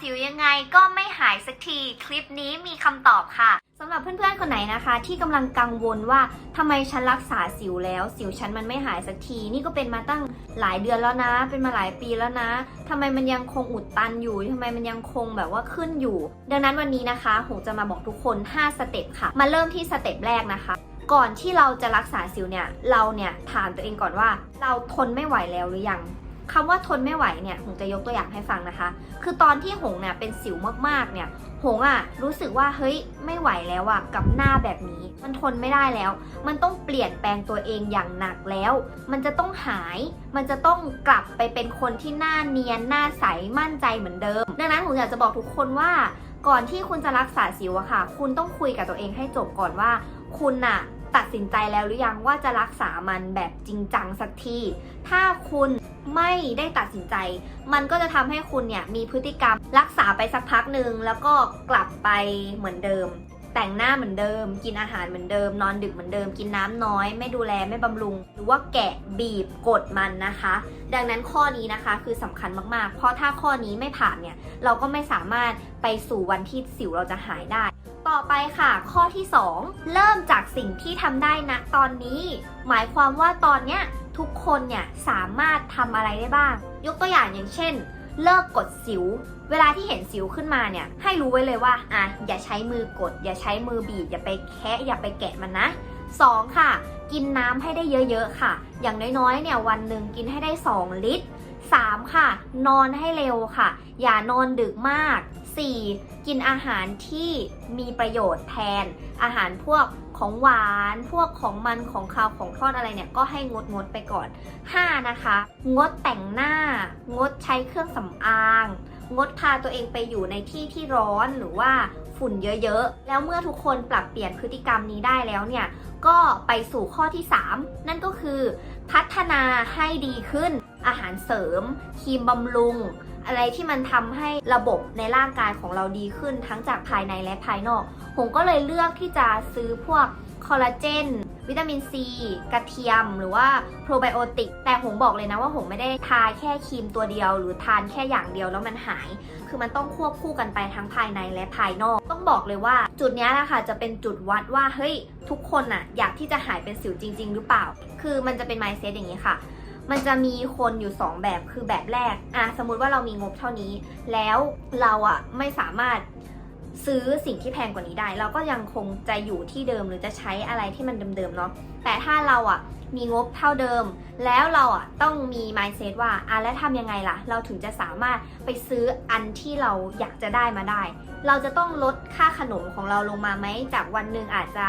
สิวยังไงก็ไม่หายสักที คลิปนี้มีคำตอบค่ะสำหรับเพื่อนๆ คนไหนนะคะ ที่กำลังกังวลว่าทำไมฉันรักษาสิวแล้ว สิวฉันมันไม่หายสักที นี่ก็เป็นมาตั้งหลายเดือนแล้วนะ เป็นมาหลายปีแล้วนะทำไมมันยังคงอุดตันอยู่ทำไมมันยังคงแบบว่าขึ้นอยู่ ดังนั้นวันนี้นะคะหงจะมาบอกทุกคน 5 สเต็ปค่ะ มาเริ่มที่สเต็ปแรกนะคะก่อนที่เราจะรักษาสิวเนี่ย เราเนี่ยถามตัวเองก่อนว่า เราทนไม่ไหวแล้วหรือยัง คำว่าทนไม่ไหวเนี่ยหงจะยกตัวอย่างให้ฟังนะคะ คือตอนที่หงเนี่ยเป็นสิวมากๆเนี่ยหงอะรู้สึกว่าเฮ้ยไม่ไหวแล้วอะกับหน้าแบบนี้ มันทนไม่ได้แล้ว มันต้องเปลี่ยนแปลงตัวเองอย่างหนักแล้ว มันจะต้องหาย มันจะต้องกลับไปเป็นคนที่หน้าเนียนหน้าใสมั่นใจเหมือนเดิม ดังนั้นหงอยากจะบอกทุกคนว่าก่อนที่คุณจะรักษาสิวอะค่ะ คุณต้องคุยกับตัวเองให้จบก่อนว่า คุณน่ะ ตัดสินใจแล้วหรือยังว่าจะรักษามันแบบจริงจังสักที ถ้าคุณไม่ได้ตัดสินใจ มันก็จะทำให้คุณเนี่ยมีพฤติกรรมรักษาไปสักพักหนึ่งแล้วก็กลับไปเหมือนเดิม แต่งหน้าเหมือนเดิม กินอาหารเหมือนเดิม นอนดึกเหมือนเดิม กินน้ำน้อย ไม่ดูแลไม่บำรุง หรือว่าแกะบีบกดมันนะคะ ดังนั้นข้อนี้นะคะคือสำคัญมากๆ เพราะถ้าข้อนี้ไม่ผ่านเนี่ยเราก็ไม่สามารถไปสู่วันที่สิวเราจะหายได้ ต่อไปค่ะ ข้อที่ 2 เริ่มจากสิ่งที่ทำได้นะตอนนี้ หมายความว่าตอนเนี้ยทุกคนเนี่ยสามารถทำอะไรได้บ้าง ยกตัวอย่างอย่างเช่น เลิกกดสิว เวลาที่เห็นสิวขึ้นมาเนี่ย ให้รู้ไว้เลยว่าอะอย่าใช้มือกด อย่าใช้มือบีบอย่าไปแคะอย่าไปแกะมันนะ 2. ค่ะ กินน้ำให้ได้เยอะๆค่ะ อย่างน้อยๆเนี่ยวันหนึ่งกินให้ได้ 2 ลิตร 3. ค่ะ นอนให้เร็วค่ะ อย่านอนดึกมาก 4. กินอาหารที่มีประโยชน์แทน อาหารพวกของหวาน พวกของมันของคาวของทอดอะไรเนี่ยก็ให้งดงดไปก่อน 5. นะคะ งดแต่งหน้า งดใช้เครื่องสำอาง งดพาตัวเองไปอยู่ในที่ที่ร้อนหรือว่าฝุ่นเยอะๆ แล้วเมื่อทุกคนปรับเปลี่ยนพฤติกรรมนี้ได้แล้วเนี่ย ก็ไปสู่ข้อที่ 3 นั่นก็คือ พัฒนาให้ดีขึ้น อาหารเสริม ครีมบำรุง อะไรที่มันทำให้ระบบในร่างกายของเราดีขึ้นทั้งจากภายในและภายนอก ผมก็เลยเลือกที่จะซื้อพวกคอลลาเจนวิตามินซีกระเทียมหรือว่าโปรไบโอติก แต่ผมบอกเลยนะว่าผมไม่ได้ทาแค่ครีมตัวเดียว หรือทานแค่อย่างเดียวแล้วมันหาย คือมันต้องควบคู่กันไปทั้งภายในและภายนอก ต้องบอกเลยว่า จุดนี้แหละค่ะจะเป็นจุดวัดว่าเฮ้ยทุกคนน่ะอยากที่จะหายเป็นสิวจริง ๆ หรือเปล่า คือมันจะเป็น mindset อย่างนี้ค่ะ มันจะมีคนอยู่ 2 แบบคือแบบแรกอะสมมุติว่าเรามีงบเท่านี้ แล้วเราอะไม่สามารถซื้อสิ่งที่แพงกว่านี้ได้ เราก็ยังคงจะอยู่ที่เดิมหรือจะใช้อะไรที่มันเดิมๆเนาะแต่ถ้าเราอะมีงบเท่าเดิม แล้วเราอะต้องมี mindset ว่าอะแล้วทำยังไงล่ะ เราถึงจะสามารถไปซื้ออันที่เราอยากจะได้มาได้ เราจะต้องลดค่าขนมของเราลงมาไหม จากวันหนึ่งอาจจะ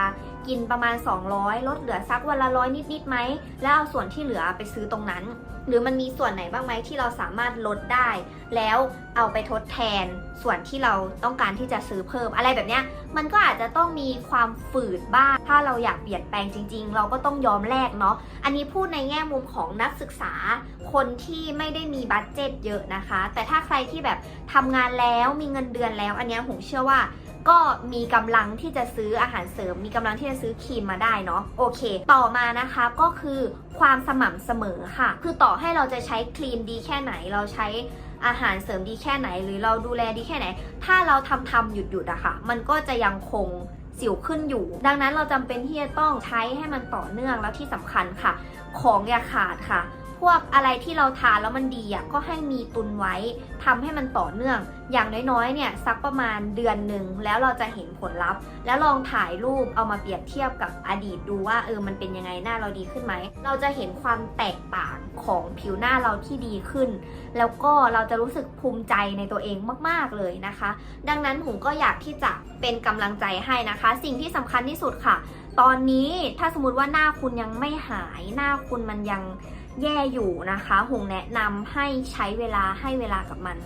กินประมาณ 200 ลดเหลือสักวันละร้อยนิดๆไหม แล้วเอาส่วนที่เหลือไปซื้อตรงนั้น หรือมันมีส่วนไหนบ้างไหมที่เราสามารถลดได้ แล้วเอาไปทดแทนส่วนที่เราต้องการที่จะซื้อเพิ่มอะไรแบบเนี้ย มันก็อาจจะต้องมีความฝืดบ้าง ถ้าเราอยากเปลี่ยนแปลงจริง ๆ เราก็ต้องยอมแลกเนาะ อันนี้พูดในแง่มุมของนักศึกษา คนที่ไม่ได้มีบัตเจ็ตเยอะนะคะ แต่ถ้าใครที่แบบทำงานแล้วมีเงินเดือนแล้ว อันนี้ผมเชื่อว่าก็มีกำลังที่จะซื้ออาหารเสริม มีกำลังที่จะซื้อครีมมาได้เนาะโอเค ต่อมานะคะก็คือความสม่ำเสมอค่ะ คือต่อให้เราจะใช้ครีมดีแค่ไหนเราใช้อาหารเสริมดีแค่ไหน หรือเราดูแลดีแค่ไหน ถ้าเราทำทำหยุดหยุดอะค่ะ มันก็จะยังคง สิวขึ้นอยู่ ดังนั้นเราจำเป็นที่จะต้องใช้ให้มันต่อเนื่องแล้วที่สำคัญค่ะ ของอย่าขาดค่ะ พวกอะไรที่เราทานแล้วมันดีอะก็ให้มีตุนไว้ทำให้มันต่อเนื่อง อย่างน้อยๆเนี่ยสักประมาณเดือนหนึ่งแล้วเราจะเห็นผลลัพธ์ แล้วลองถ่ายรูปเอามาเปรียบเทียบกับอดีตดูว่าเออมันเป็นยังไงหน้าเราดีขึ้นไหม เราจะเห็นความแตกต่างของผิวหน้าเราที่ดีขึ้น แล้วก็เราจะรู้สึกภูมิใจในตัวเองมากๆเลยนะคะ ดังนั้นผมก็อยากที่จะเป็นกำลังใจให้นะคะ สิ่งที่สำคัญที่สุดค่ะ ตอนนี้ถ้าสมมติว่าหน้าคุณยังไม่หายหน้าคุณมันยัง แย่อยู่นะคะ หงแนะนำให้ใช้เวลาให้เวลากับมัน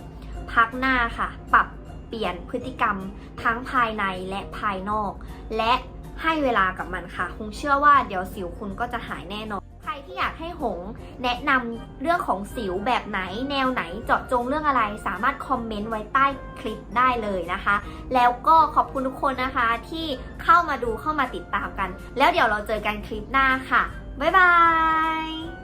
พักหน้าค่ะ ปรับเปลี่ยนพฤติกรรมทั้งภายในและภายนอก และให้เวลากับมันค่ะ คงเชื่อว่าเดี๋ยวสิวคุณก็จะหายแน่นอน ใครที่อยากให้หงแนะนำเรื่องของสิวแบบไหน แนวไหนเจาะจงเรื่องอะไรสามารถคอมเมนต์ไว้ใต้คลิปได้เลยนะคะ แล้วก็ขอบคุณทุกคนนะคะที่เข้ามาดูเข้ามาติดตามกัน แล้วเดี๋ยวเราเจอกันคลิปหน้าค่ะ บ๊ายบาย